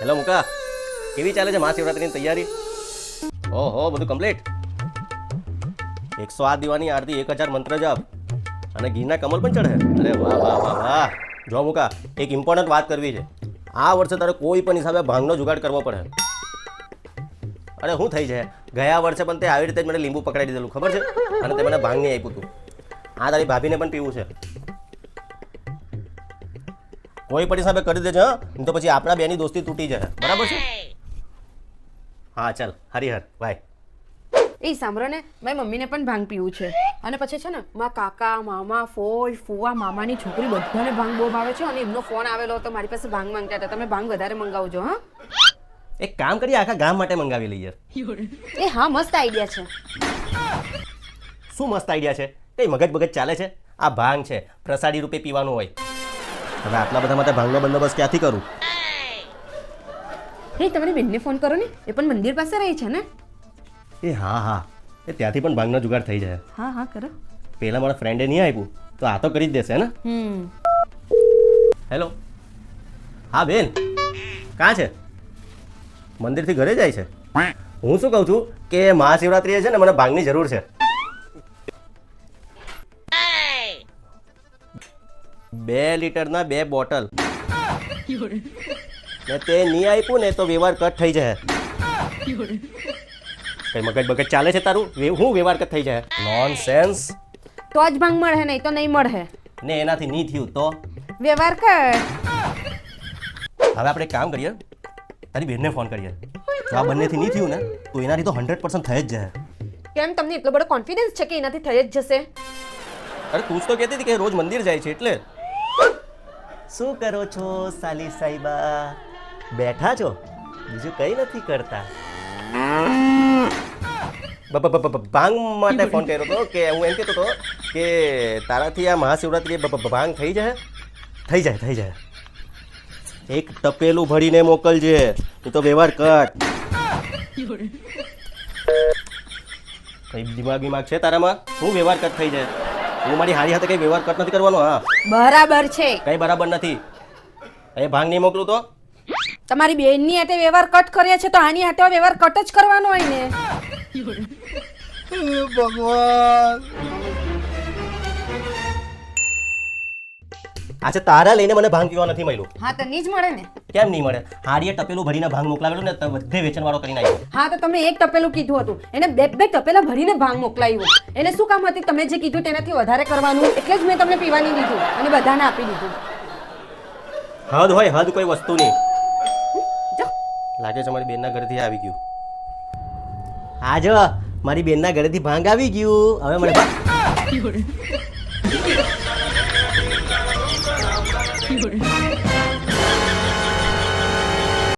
Hello મુકા, કેવી ચાલે છે મહાશિવરાત્રિની તૈયારી? ઓહો, બધું કમ્પ્લીટ એકસો આઠ દીવાની આરતી, એક હજાર મંત્ર જાપ અને ગીરના કમલ પણ ચડે. અરે વાહ વાહ વાહ વાહ. જો મુકા, એક ઇમ્પોર્ટન્ટ વાત કરવી છે. આ વર્ષે તારે કોઈ પણ હિસાબે ભાંગનો જુગાડ કરવો પડે. અરે શું થઈ છે ગયા વર્ષે પણ તે આવી રીતે જ મને લીંબુ પકડાઈ દીધેલું, ખબર છે? અને તે મને ભાંગ નહીં આપ્યું હતું આ તારી ભાભીને પણ પીવું છે. કોઈ પણ હિસાબે કરી દેજો હા. તો પછી આપણા બેની દોસ્તી તૂટી જાય બરાબર છે? હા ચાલ. હરિહર બાય એ સાંભળો ને મારી મમ્મીને પણ ભાંગ પીવું છે. અને પછી છે ને મારા કાકા મામા ફોજ ફુવા મામાની છોકરી બધાને ભાંગ બહુ ભાવે છે અને એમનો ફોન આવેલો હતો મારી પાસે ભાંગ માંગતા હતા તમે ભાંગ વધારે મંગાવજો હા. એક કામ કરીએ આખા ગામ માટે મંગાવી લઈએ. એ હા મસ્ત આઈડિયા છે. શું મસ્ત આઈડિયા છે? કઈ મગજ મગજ ચાલે છે? આ ભાંગ છે પ્રસાદી રૂપે પીવાનું હોય. હવે આટલા બધા માટે ભાંગનો બંદોબસ્ત ક્યાંથી કરું? હે તમારી બેનને ફોન કરો ને. એ પણ મંદિર પાસે રહી છે ને? એ હા હા. એ ત્યાંથી પણ ભાંગનો જુગાડ થઈ જાય. હા હા કરો. પહેલાં મારા ફ્રેન્ડે નહીં આપ્યું તો આ તો કરી જ દેશે ને? હેલો હા બેન. કાં છે? મંદિરથી ઘરે જાય છે? હું શું કહું છું કે મહાશિવરાત્રિએ છે ને મને ભાંગની જરૂર છે. બે લીટરના બે બોટલ. ને તે નહીં આપ્યું ને તો વ્યવહાર કટ થઈ જાય કઈ મગજ બગજ ચાલે છે તારું? હું વ્યવહાર કટ થઈ જાય નોન સેન્સ તો જ ભાંગ મળે નહીં તો નહીં મળે. ને એનાથી નહીં થયું તો? વ્યવહાર કટ હવે આપણે કામ કરીએ. તારી બેનને ફોન કરીએ. આ બંનેથી નહીં થયું ને તો એનાથી તો હંડ્રેડ પર્સન્ટ થઈ જ જાય કેમ તમને એટલો બધો કોન્ફિડન્સ છે કે એનાથી થઈ જ જશે? અરે તું જ તો કહેતી હતી કે રોજ મંદિર જાય છે એટલે શું કરો છો, સાલી સાહેબા બેઠા છો? બીજું કંઈ નથી કરતા. ભાંગ માટે ફોન કર્યો હતો કે હું એમ કહેતો હતો કે તારાથી આ મહાશિવરાત્રિ ભાંગ થઈ જાય? થઈ જાય થઈ જાય. એક તપેલું ભરીને મોકલજે, એ તો વ્યવહાર કટ કઈ દિમાગ દિમાગ છે તારામાં? શું વ્યવહાર કટ થઈ જાય? હું મારી હારી હાથે કઈ વ્યવહાર કટ નથી કરવાનો હા. બરાબર છે. કઈ બરાબર નથી. એ ભાંગ નહીં મોકલું તો? તમારી બેનની હાથે વ્યવહાર કટ કર્યા છે તો આની હાથે વ્યવહાર કટ જ કરવાનો હોય ને. આજે તારા લઈને મને ભાંગ પીવા નથી મળ્યું. હા તો નહીં જ મળે ને. કેમ નહીં મળે? હારીએ ટપેલું ભરીને ભાંગ મોકલાવેલું ને તો બધે વેચનવાળો કરીને આવ્યો હા તો તમે એક તપેલું કીધું હતું. એને બે બે તપેલા ભરીને ભાંગ મોકલાવ્યું એને શું કામ હતી? તમે જે કીધું તેનાથી વધારે કરવાનું. એટલે જ મેં તમને પીવાની દીધું અને બધાને આપી દીધું. હદ હોય હદ કોઈ વસ્તુ નહીં. લાગે છે મારી બેનના ઘરેથી આવી ગયું. હા જો મારી બેનના ઘરેથી ભાંગ આવી ગયું. હવે મને 有人